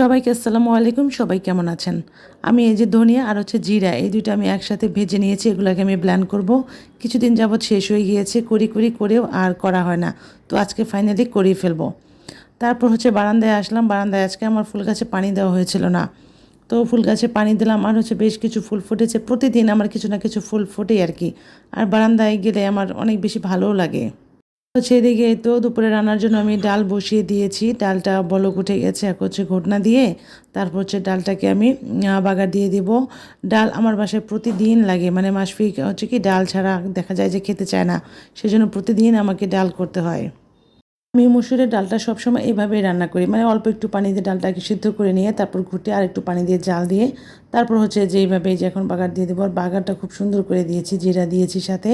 সবাইকে আসসালামু আলাইকুম, সবাই কেমন আছেন? আমি এই যে ধনিয়া আর হচ্ছে জিরা, এই দুটো আমি একসাথে ভেজে নিয়েছি, এগুলোকে আমি ব্ল্যান্ড করব। কিছুদিন যাবৎ শেষ হয়ে গিয়েছে করি করি করেও আর করা হয় না। তো আজকে ফাইনালি করিয়ে ফেলব। তারপর হচ্ছে বারান্দায় আসলাম, বারান্দায় আজকে আমার ফুল গাছে পানি দেওয়া হয়েছিল না। তো ফুল গাছে পানি দিলাম, আর হচ্ছে বেশ কিছু ফুল ফুটেছে। প্রতিদিন আমার কিছু না কিছু ফুল ফোটে আর কি। আর বারান্দায় গেলে আমার অনেক বেশি ভালোও লাগে। হচ্ছে এদিকে তো দুপুরে রান্নার জন্য আমি ডাল বসিয়ে দিয়েছি। ডালটা বলক উঠে গেছে, এক হচ্ছে ঘটনা দিয়ে, তারপর হচ্ছে ডালটাকে আমি বাগার দিয়ে দিব। ডাল আমার বাসায় প্রতিদিন লাগে মানে মাসফিক হচ্ছে কি ডাল ছাড়া দেখা যায় যে খেতে চায় না, সেজন্য প্রতিদিন আমাকে ডাল করতে হয়। আমি মুসুরের ডালটা সবসময় এইভাবেই রান্না করি মানে অল্প একটু পানি দিয়ে ডালটাকে সিদ্ধ করে নিয়ে, তারপর ঘুটে আর একটু পানি দিয়ে জাল দিয়ে, তারপর হচ্ছে যে এইভাবে যে এখন বাগার দিয়ে দেবো। আর বাগারটা খুব সুন্দর করে দিয়েছি, জিরা দিয়েছি সাথে।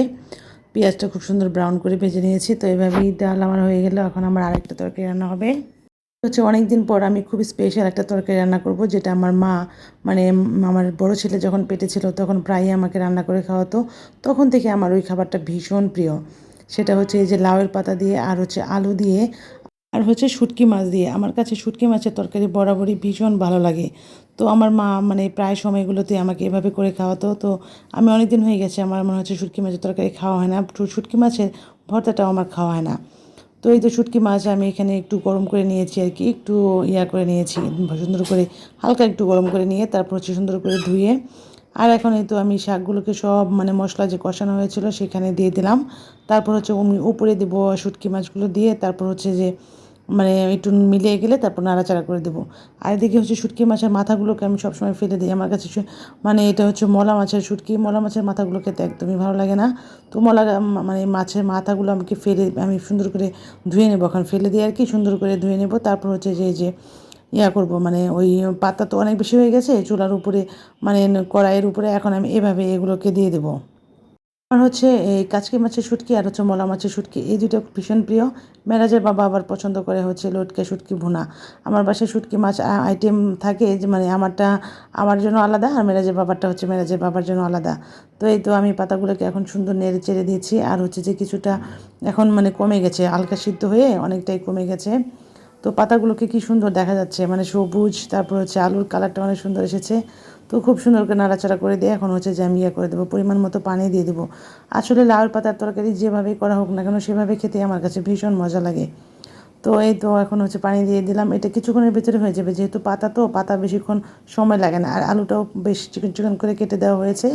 পেঁয়াজটা খুব সুন্দর ব্রাউন করে ভেজে নিয়েছি, তো এইভাবেই ডাল আমার হয়ে গেল। এখন আমার আরেকটা তরকারি রান্না হবে। হচ্ছে অনেক দিন পর আমি খুব স্পেশাল একটা তরকারি রান্না করব, যেটা আমার মা মানে আমার বড় ছেলে যখন পেটে ছিল তখন প্রায়ই আমাকে রান্না করে খাওয়াতো। তখন থেকে আমার ওই খাবারটা ভীষণ প্রিয়। সেটা হচ্ছে এই যে লাউয়ের পাতা দিয়ে আর হচ্ছে আলু দিয়ে আর হচ্ছে শুটকি মাছ দিয়ে। আমার কাছে শুটকি মাছের তরকারি বরাবরই ভীষণ ভালো লাগে। তো আমার মা মানে প্রায় সময়গুলোতে আমাকে এভাবে করে খাওয়াতো। তো আমি অনেক দিন হয়ে গেছে আমার মনে হচ্ছে শুটকি মাছের তরকারি খাওয়া হয় না। শুটকি মাছের ভর্তাটাও আমার খাওয়া হয় না। তো এই তো শুটকি মাছ আমি এখানে একটু গরম করে নিয়েছি আর কি। একটু ইয়া করে নিয়েছি, সুন্দর করে হালকা একটু গরম করে নিয়ে তারপর হচ্ছে সুন্দর করে ধুয়ে। আর এখন এই তো আমি শাকগুলোকে সব মানে মশলা যে কষানো হয়েছিল সেখানে দিয়ে দিলাম। তারপর হচ্ছে উপরে দেবো শুটকি মাছগুলো দিয়ে তারপর হচ্ছে যে মানে একটু মিলিয়ে গেলে তারপর নাড়াচাড়া করে দেবো। আর এদিকে হচ্ছে শুটকি মাছের মাথাগুলোকে আমি সবসময় ফেলে দিই। আমার কাছে মানে এটা হচ্ছে মলা মাছের শুটকি। মলা মাছের মাথাগুলো খেতে একদমই ভালো লাগে না। তো মলা মানে মাছের মাথাগুলো আমাকে ফেলে, আমি সুন্দর করে ধুয়ে নেব। এখন ফেলে দিয়ে আর কি সুন্দর করে ধুয়ে নেব। তারপর হচ্ছে যে যে ইয়া করব মানে ওই পাতা তো অনেক বেশি হয়ে গেছে, চুলার উপরে মানে কড়াইয়ের উপরে। এখন আমি এভাবে এগুলোকে দিয়ে দেবো। আমার হচ্ছে এই কাচকি মাছের শুটকি আর হচ্ছে মলা মাছের শুটকি, এই দুটো ভীষণ প্রিয়। মেরাজের বাবা আবার পছন্দ করে হচ্ছে লটকে শুটকি ভুনা। আমার বাসায় শুটকি মাছ আইটেম থাকে যে মানে আমারটা, আমার জন্য আলাদা আর মেরাজের বাবারটা হচ্ছে মেরাজের বাবার জন্য আলাদা। তো এই তো আমি পাতাগুলোকে এখন সুন্দর নেড়ে চেড়ে দিয়েছি আর হচ্ছে যে কিছুটা এখন মানে কমে গেছে, হালকা সিদ্ধ হয়ে অনেকটাই কমে গেছে। তো পাতাগুলোকে কি সুন্দর দেখা যাচ্ছে। মানে সবুজ, তারপর হচ্ছে আলুর কালারটা অনেক সুন্দর এসেছে। তো খুব সুন্দর করে নাড়াচাড়া করে দিয়ে এখন হচ্ছে যে আমি ইয়ে করে দেবো, পরিমাণ মতো পানি দিয়ে দেবো। আসলে লাউর পাতার তরকারি যেভাবেই করা হোক না কেন, সেভাবে খেতে আমার কাছে ভীষণ মজা লাগে। তো এই তো এখন হচ্ছে পানি দিয়ে দিলাম। এটা কিছুক্ষণের ভিতরে হয়ে যাবে, যেহেতু পাতা তো, পাতা বেশিক্ষণ সময় লাগে না। আর আলুটাও বেশ চিকন চিকন করে কেটে দেওয়া হয়েছে,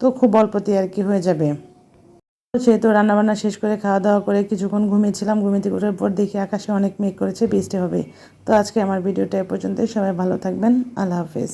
তো খুব অল্পতেই আর কি হয়ে যাবে। সে তো রান্নাবান্না শেষ করে খাওয়া দাওয়া করে কিছুক্ষণ ঘুমিয়েছিলাম। ঘুমিয়ে ওঠার পর দেখি আকাশে অনেক মেঘ করেছে, বৃষ্টি হবে। তো আজকে আমার ভিডিওটা এ পর্যন্তই। সবাই ভালো থাকবেন। আল্লাহ হাফেজ।